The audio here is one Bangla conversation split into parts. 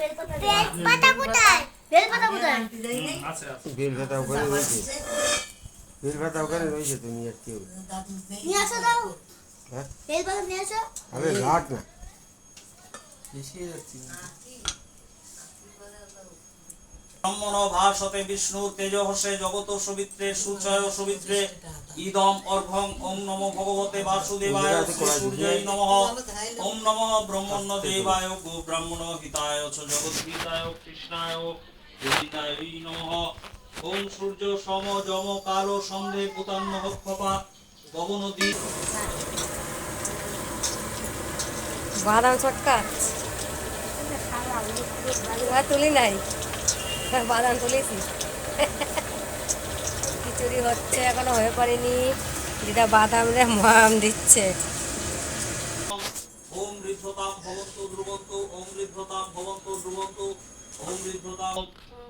বেলপাতা কোথায়? বেলপাতা কোথায়? আছে আছে বেল পাতা ওখানে রয়েছে। বেল পাতা ওখানে রয়েছে তো নিয়ে আসতে হবে। নিয়ে আসো দাও। হ্যাঁ? বেলপাতা নিয়ে আসো। আরে লাট না। ব্রহ্মণ ভাসতে বিষ্ণুর তেজহসে জগত সবিত্রে সুচয় সবিত্রে ইদম অর্ঘং ওম নমো ভগবতে বাসুদেবায় শ্রী সূর্যৈ নমঃ। ওম নমঃ ব্রহ্মণ্য দেবায় গো ব্রাহ্মণ হিতায় চ জগৎ হিতায় কৃষ্ণায় গোবিন্দায় নমঃ। ওম সূর্য সম যম কালো সন্ধে পুতান্ন ক্ষপা গগন দ্বীপ বাদাম চটকা তুলি নাই। বাদাম তুলেছি। খিচুড়ি হচ্ছে, এখনও হয়ে পারেনি। দিদা বাদাম রে মাম দিচ্ছে। ওম ওম ভবন্ত ধ্রুবন্ত, ওম ঋদ্ধতাম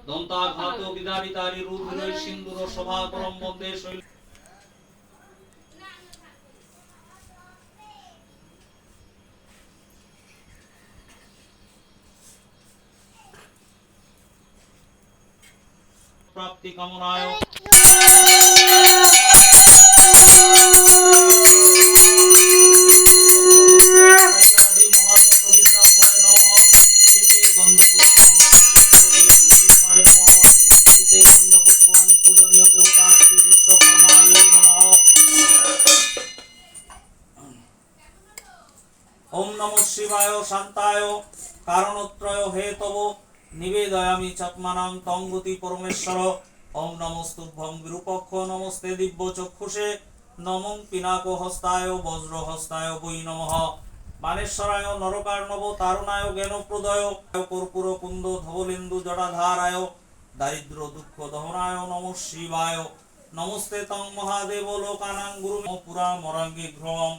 দন্তাঘাত বিদারিতারি রুদ্র সিন্দুর সভা পরম বন্দে শৈল বিশ্বকর্মায় নমঃ ওম নমঃ শিবায় শান্তায় কারণত্রয় হেতব নিবেদয়ামি চাত্মানাম তঙ্গতি পরমেশ্বর। ওম নমস্তুভ্যং বিরূপক্ষ, নমস্তে দিব্য চক্ষুষে। নমং পিনাক হস্তায়, বজ্র হস্তায় বৈ নমঃ। মানেশ্বরায় নরকার্ণব তারুণায়, জ্ঞানপ্রদয়। কর্পূর, কুন্দ, ধবলেন্দু, জটাধারায়। দারিদ্র, দুঃখ, দহনায়, নম শিবায়। নমস্তে তং মহাদেব, লোকানাং গুরু পুরা মরাঙ্গি ঘ্রম